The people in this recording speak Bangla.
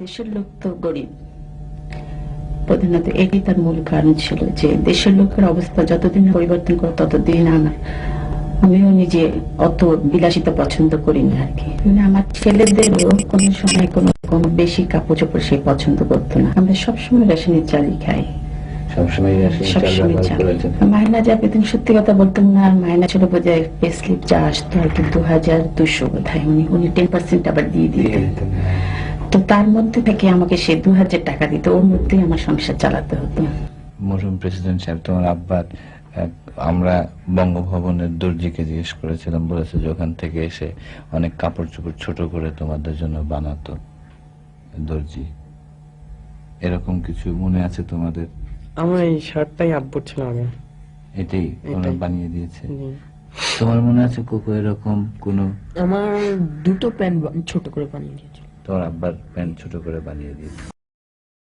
দেশের লোক তো গরিব। প্রধানত এটি তার মূল কারণ ছিল যে দেশের লোকের অবস্থা যতদিন পরিবর্তন করে ততদিন আমার আমিও নিজে অত বিলাসিতা পছন্দ করি না আর কি। মানে আমার ছেলেদেরও কোনো সময় কোনো কোনো বেশি কাপড় চোপড় সে পছন্দ করতো না। আমরা সবসময় রেশনের চালই খাই। মাইনা যা পেতেন সত্যি কথা বলতাম না আর মাইনা ছিল বোধ হয় পে স্লিপ যা আসতো আর কি দু হাজার দুশো বোধ হয় উনি উনি টেন পার্সেন্ট আবার দিয়ে দিয়ে দিতেন দিতেন। তো তার মধ্যে থেকে আমাকে সে দু হাজার টাকা দিত ওর মধ্যেই আমার সংসার চালাতে হতো। মরহুম প্রেসিডেন্ট সাহেব তোমার আব্বার আমরা বঙ্গভবনের দর্জিকে জিজ্ঞেস করেছিলাম বলেছে যে ওখান থেকে এসে অনেক কাপড় চোপড় ছোট করে তোমাদের জন্য বানাতো দর্জি। এরকম কিছু মনে আছে তোমাদের? আমার এই শার্টটাই আব্বুর ছিল আগে। এটাই এটাই। বানিয়ে দিয়েছে? তোমার মনে আছে কোকো এরকম কোনো? আমার দুটো প্যান্ট ছোট করে বানিয়ে দিয়েছিল। তোমার আব্বার প্যান্ট ছোট করে বানিয়ে দিয়েছে।